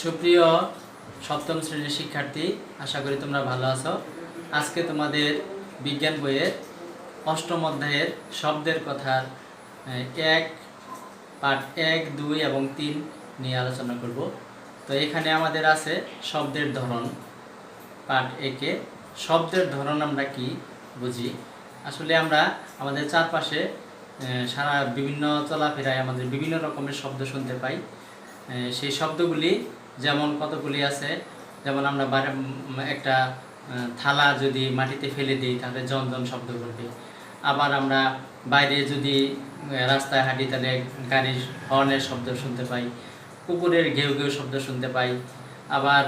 সুপ্রিয় সপ্তম শ্রেণির শিক্ষার্থী, আশা করি তোমরা ভালো আছো। আজকে তোমাদের বিজ্ঞান বইয়ের অষ্টম অধ্যায়ের শব্দের কথার এক, পাঠ এক, দুই এবং তিন নিয়ে আলোচনা করব। তো এখানে আমাদের আছে শব্দের ধরন, পাঠ একে। শব্দের ধরন আমরা কি বুঝি? আসলে আমরা আমাদের চারপাশে সারা বিভিন্ন চলাফেরায় আমাদের বিভিন্ন রকমের শব্দ শুনতে পাই। সেই শব্দগুলি যেমন কতগুলি আছে, যেমন আমরা একটা থালা যদি মাটিতে ফেলে দিই, তাহলে জন জন শব্দ করবে। আবার আমরা বাইরে যদি রাস্তায় হাঁটি, তাহলে গাড়ির হর্নের শব্দ শুনতে পাই, কুকুরের ঘেউ ঘেউ শব্দ শুনতে পাই। আবার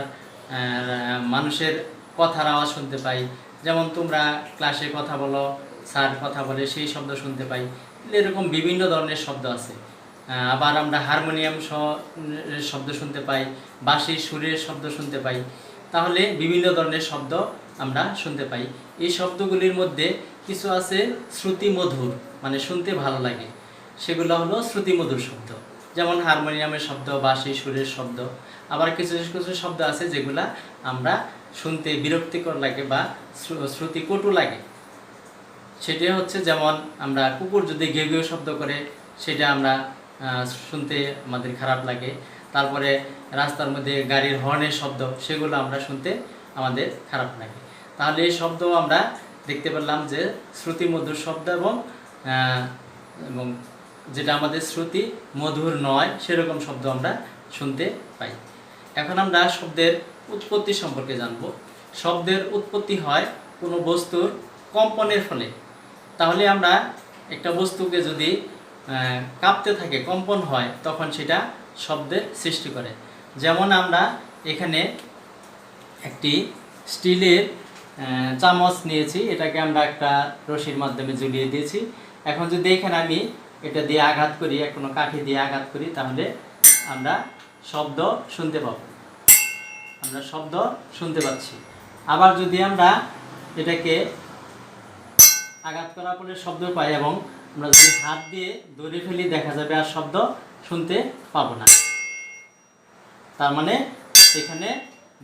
মানুষের কথার আওয়াজ শুনতে পাই। যেমন তোমরা ক্লাসে কথা বলো, স্যার কথা বলে, সেই শব্দ শুনতে পাই। এরকম বিভিন্ন ধরনের শব্দ আছে। আবার আমরা হারমোনিয়াম শব্দ শুনতে পাই, বাঁশির সুরের শব্দ শুনতে পাই। তাহলে বিভিন্ন ধরনের শব্দ আমরা শুনতে পাই। এই শব্দগুলির মধ্যে কিছু আছে শ্রুতি মধুর মানে শুনতে ভালো লাগে। সেগুলো হলো শ্রুতি মধুর শব্দ। যেমন হারমোনিয়ামের শব্দ বাঁশি সুরের শব্দ। আবার কিছু কিছু শব্দ আছে যেগুলা আমরা শুনতে বিরক্তিকর লাগে বা শ্রু- শ্রুতি কটু লাগে। সেটা হচ্ছে যেমন আমরা কুকুর যদি ঘেউ ঘেউ শব্দ করে, সেটা আমরা শুনতে আমাদের খারাপ লাগে। তারপরে রাস্তার মধ্যে গাড়ির হর্নের শব্দ, সেগুলো আমরা শুনতে আমাদের খারাপ লাগে। তাহলে এই শব্দ আমরা দেখতে পেলাম যে শ্রুতি মধুর শব্দ এবং এবং যেটা আমাদের শ্রুতি মধুর নয়, সেরকম শব্দ আমরা শুনতে পাই। এখন আমরা শব্দের উৎপত্তি সম্পর্কে জানব। শব্দের উৎপত্তি হয় কোনো বস্তুর কম্পনের ফলে। তাহলে আমরা একটা বস্তুকে যদি কাঁপতে থাকে, কম্পন হয়, তখন সেটা শব্দের সৃষ্টি করে। যেমন আমরা এখানে একটি স্টিলের চামচ নিয়েছি, এটাকে আমরা একটা রশির মাধ্যমে ঝুলিয়ে দিয়েছি। এখন যদি এখানে আমি এটা দিয়ে আঘাত করি কোনো কাঠি দিয়ে আঘাত করি, তাহলে আমরা শব্দ শুনতে পাব। আমরা শব্দ শুনতে পাচ্ছি। আবার যদি আমরা এটাকে আঘাত করার পরে শব্দ পাই এবং আমরা যদি হাত দিয়ে দড়ি ফেলি, দেখা যাবে আর শব্দ শুনতে পাবো না। তার মানে এখানে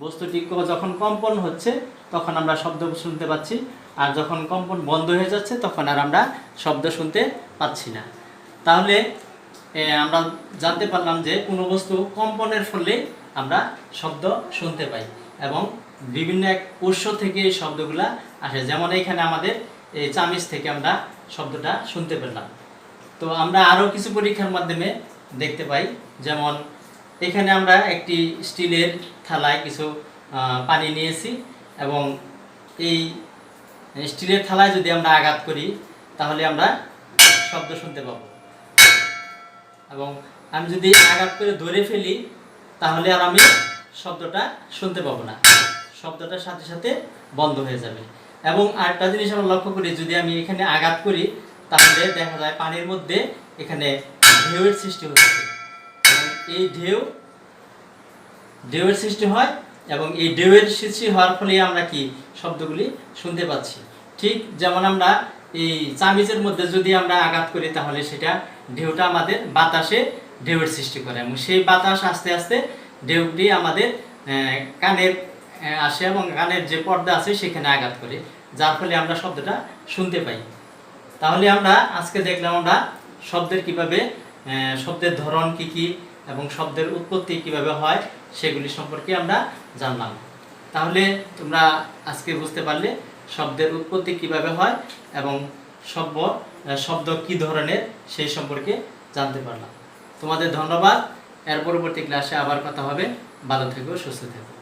বস্তুটি যখন কম্পন হচ্ছে, তখন আমরা শব্দ শুনতে পাচ্ছি, আর যখন কম্পন বন্ধ হয়ে যাচ্ছে, তখন আর আমরা শব্দ শুনতে পাচ্ছি না। তাহলে আমরা জানতে পারলাম যে কোনো বস্তু কম্পনের ফলে আমরা শব্দ শুনতে পাই এবং বিভিন্ন এক উৎস থেকে এই শব্দগুলা আসে। যেমন এখানে আমাদের এই চামিচ থেকে আমরা শব্দটা শুনতে পেলাম। তো আমরা আরও কিছু পরীক্ষার মাধ্যমে দেখতে পাই, যেমন এখানে আমরা একটি স্টিলের থালায় কিছু পানি নিয়েছি এবং এই স্টিলের থালায় যদি আমরা আঘাত করি, তাহলে আমরা শব্দ শুনতে পাবো। এবং আমি যদি আঘাত করে ধরে ফেলি, তাহলে আর আমি শব্দটা শুনতে পাবো না। শব্দটার সাথে সাথে বন্ধ হয়ে যাবে। এবং আরেকটা জিনিস আমরা লক্ষ্য করি, যদি আমি এখানে আঘাত করি, তাহলে দেখা যায় পানির মধ্যে এখানে ঢেউয়ের সৃষ্টি হচ্ছে এই ঢেউ, ঢেউয়ের সৃষ্টি হয় এবং এই ঢেউয়ের সৃষ্টি হওয়ার ফলে আমরা কি শব্দগুলি শুনতে পাচ্ছি। ঠিক যেমন আমরা এই চামিচের মধ্যে যদি আমরা আঘাত করি, তাহলে সেটা ঢেউটা আমাদের বাতাসে ঢেউয়ের সৃষ্টি করে এবং সেই বাতাস আস্তে আস্তে ঢেউটি আমাদের কানের আসে এবং কানের যে পর্দা আছে সেখানে আঘাত করে, যার ফলে আমরা শব্দটা শুনতে পাই। তাহলে আমরা আজকে দেখলাম আমরা শব্দের কীভাবে শব্দের ধরন কি কি এবং শব্দের উৎপত্তি কীভাবে হয় সেগুলি সম্পর্কে আমরা জানলাম। তাহলে তোমরা আজকে বুঝতে পারলে শব্দের উৎপত্তি কীভাবে হয় এবং শব্দ শব্দ কি ধরনের সেই সম্পর্কে জানতে পারলাম। তোমাদের ধন্যবাদ। এর পরবর্তী ক্লাসে আবার কথা হবে। ভালো থেকো, সুস্থ থেকো।